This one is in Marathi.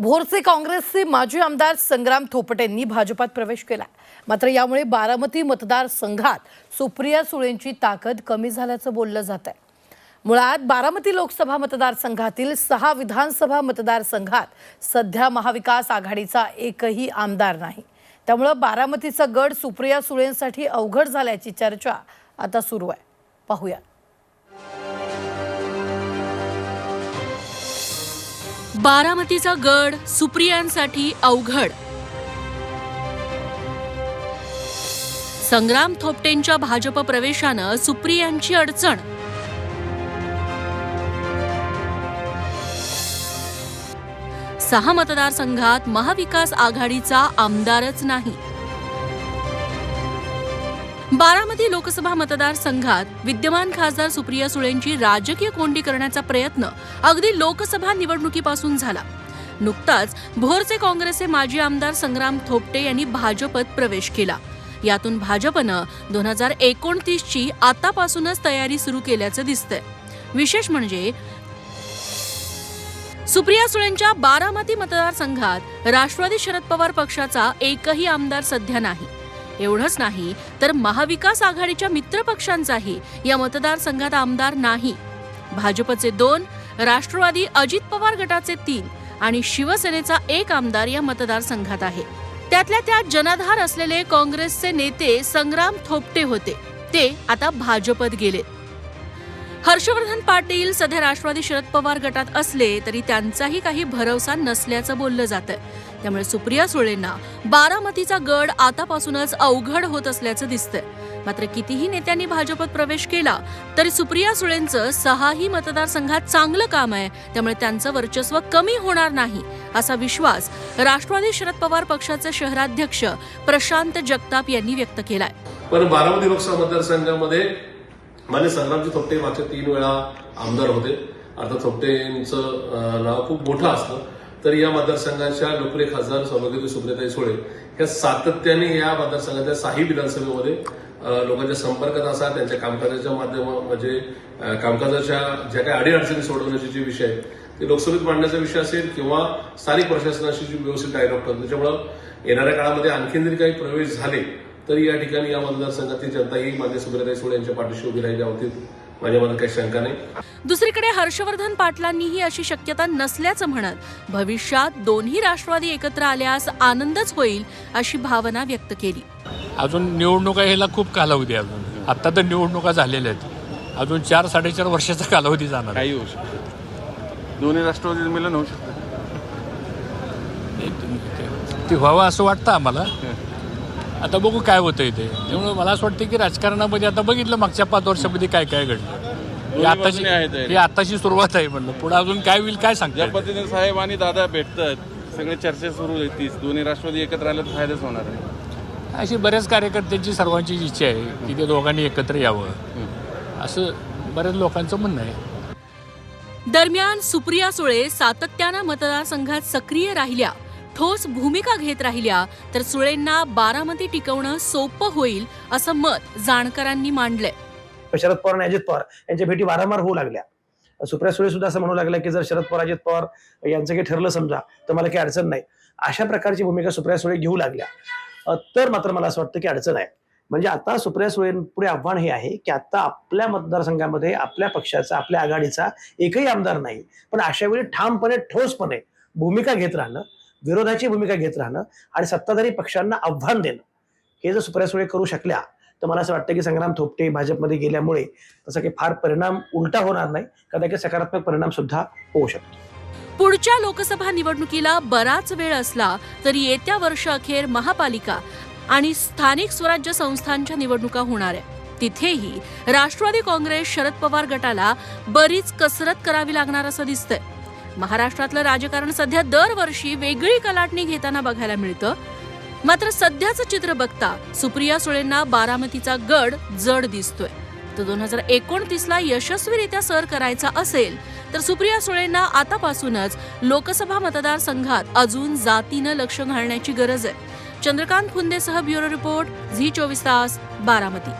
भोरचे काँग्रेसचे माजी आमदार संग्राम थोपटेंनी भाजपात प्रवेश केला. मात्र यामुळे बारामती मतदारसंघात सुप्रिया सुळेंची ताकद कमी झाल्याचं बोललं जात आहे मुळात बारामती लोकसभा मतदारसंघातील सहा विधानसभा मतदारसंघात सध्या महाविकास आघाडीचा एकही आमदार नाही. त्यामुळं बारामतीचा गड सुप्रिया सुळेंसाठी अवघड झाल्याची चर्चा आता सुरू आहे. पाहूया. बारामतीचा गड सुप्रियांसाठी अवघड. संग्राम थोपटेंच्या भाजप प्रवेशानं सुप्रियांची अडचण. सहा मतदारसंघात महाविकास आघाडीचा आमदारच नाही. बारामती लोकसभा मतदारसंघात विद्यमान खासदार सुप्रिया सुळेंची राजकीय कोंडी करण्याचा प्रयत्न अगदी लोकसभा निवडणुकीपासून झाला. नुकताच भोरचे काँग्रेसचे माजी आमदार संग्राम थोपटे यांनी भाजपत प्रवेश केला. यातून भाजपनं दोन हजार एकोणतीसची आतापासूनच तयारी सुरू केल्याचं दिसतंय. विशेष म्हणजे सुप्रिया सुळेंच्या बारामती मतदारसंघात राष्ट्रवादी शरद पवार पक्षाचा एकही आमदार सध्या नाही. एवढंच नाही तर महाविकास आघाडीच्या मित्रपक्षांचाही या मतदारसंघात आमदार नाही. भाजपचे दोन राष्ट्रवादी अजित पवार गटाचे तीन आणि शिवसेनेचा एक आमदार या मतदारसंघात आहे. त्यातल्या त्यात जनाधार असलेले काँग्रेसचे नेते संग्राम थोपटे होते. ते आता भाजपत गेले हर्षवर्धन पाटील सध्या राष्ट्रवादी शरद पवार गटात असले तरी त्यांचाही काही भरवसा नसल्याचं बोललं जातं त्यामुळे सुप्रिया सुळेंना बारामतीचा गड आतापासूनच अवघड होत असल्याचं दिसतंय. मात्र कितीही नेत्यांनी भाजपत प्रवेश केला तरी सुप्रिया सुळेंचं सहाही मतदारसंघात चांगलं काम आहे. त्यामुळे त्यांचं वर्चस्व कमी होणार नाही असा विश्वास राष्ट्रवादी शरद पवार पक्षाचे शहराध्यक्ष प्रशांत जगताप यांनी व्यक्त केलाय. पण बारामती लोकसभा मतदारसंघामध्ये माने संग्रामजी थोपटे मागच्या तीन वेळा आमदार होते. आता थोपटेंचं नाव खूप मोठं असतं. तर या मतदारसंघाच्या लोकप्रिय खासदार सौभाग्यवती सुप्रियाताई सोळे या सातत्याने या मतदारसंघाच्या साही विधानसभेमध्ये लोकांच्या संपर्कात असा त्यांच्या कामकाजाच्या माध्यम म्हणजे कामकाजाच्या ज्या काही अडीअडचणी सोडवण्याचे जे विषय आहेत ते लोकसभेत मांडण्याचा विषय असेल किंवा स्थानिक प्रशासनाशी जी व्यवस्थित डायलॉग करतात त्याच्यामुळं येणाऱ्या काळामध्ये आणखीन जरी काही प्रवेश झाले तरी या ठिकाणी या मतदारसंघातील जनता ही मान्य सुब्रताई सुळे यांच्या पाठीशी उभी राहिली बाबतीत माझ्या मनात काही शंका नाही. दुसरीकडे हर्षवर्धन पाटलांनीही अशी शक्यता नसल्याचं म्हणत भविष्यात दोन्ही राष्ट्रवादी एकत्र आल्यास आनंदच होईल अशी भावना व्यक्त केली. अजून निवडणुका ह्याला खूप कालावधी अजून. आत्ता तर निवडणुका झालेल्या आहेत. अजून चार साडेचार वर्षाचा कालावधी जाणार आहे. काही होऊ शकतं दोन्ही राष्ट्रवादी मिलन होऊ शकतं. ते व्हावं असं वाटतं आम्हाला. आता बघू काय होतं इथे त्यामुळे मला असं वाटतं की राजकारणामध्ये आता बघितलं मागच्या पाच वर्षामध्ये काय काय घडलं. ही आताची आहेत तयारी. ही आताची सुरुवात आहे म्हणलं. पुढे अजून काय होईल काय ज्या सांगता पद्धतीने साहेब आणि दादा भेटतात सगळे चर्चा सुरू होतीच दोन्ही राष्ट्रवादी एकत्र आले तर फायदाच होणार आहे. अशी बऱ्याच कार्यकर्त्यांची सर्वांची इच्छा आहे की ते दोघांनी एकत्र यावं. असं बऱ्याच लोकांचं म्हणणं आहे. दरम्यान सुप्रिया सुळे सातत्यानं मतदारसंघात सक्रिय राहिल्या. ठोस भूमिका घेत राहिल्या तर सुळेंना बारामती टिकवणं सोपं होईल असं मत जाणकारांनी मांडलंय. शरद पवार आणि अजित पवार यांच्या भेटी वारंवार होऊ लागल्या. सुप्रिया सुळे सुद्धा असं म्हणू लागल्या की जर शरद पवार अजित पवार यांचं काही ठरलं समजा तर मला काही अडचण नाही. अशा प्रकारची भूमिका सुप्रिया सुळे घेऊ लागल्या. तर मात्र मला असं वाटतं की अडचण आहे. म्हणजे आता सुप्रिया सुळेंपुढे आव्हान हे आहे की आता आपल्या मतदारसंघामध्ये आपल्या पक्षाचा आपल्या आघाडीचा एकही आमदार नाही. पण अशा वेळी ठामपणे ठोसपणे भूमिका घेत राहणं विरोधाची भूमिका घेत राहणं आणि सत्ताधारी पक्षांना आव्हान देणं. हे जर सुप्रिया सुळे करू शकल्या तर मला असं वाटतं की संग्राम थोपटे भाजपमध्ये गेल्यामुळे त्याचा काही फार परिणाम उलटा होणार नाही कदाचित सकारात्मक परिणाम सुद्धा होऊ शकतो. पुढच्या लोकसभा निवडणुकीला बराच वेळ असला तरी येत्या वर्ष अखेर महापालिका आणि स्थानिक स्वराज्य संस्थांच्या निवडणुका होणार आहे तिथेही राष्ट्रवादी काँग्रेस शरद पवार गटाला बरीच कसरत करावी लागणार असं दिसतंय. महाराष्ट्रातलं राजकारण सध्या दरवर्षी वेगळी कलाटणी घेताना बघायला मिळतं. मात्र सध्याचं चित्र बघता सुप्रिया सुळेंना बारामतीचा गड जड दिसतोय. तर दोन हजार एकोणतीसला यशस्वीरित्या सर करायचा असेल तर सुप्रिया सुळेंना आतापासूनच लोकसभा मतदारसंघात अजून जातीनं लक्ष घालण्याची गरज आहे. चंद्रकांत खुंदेसह ब्युरो रिपोर्ट झी चोवीस तास बारामती.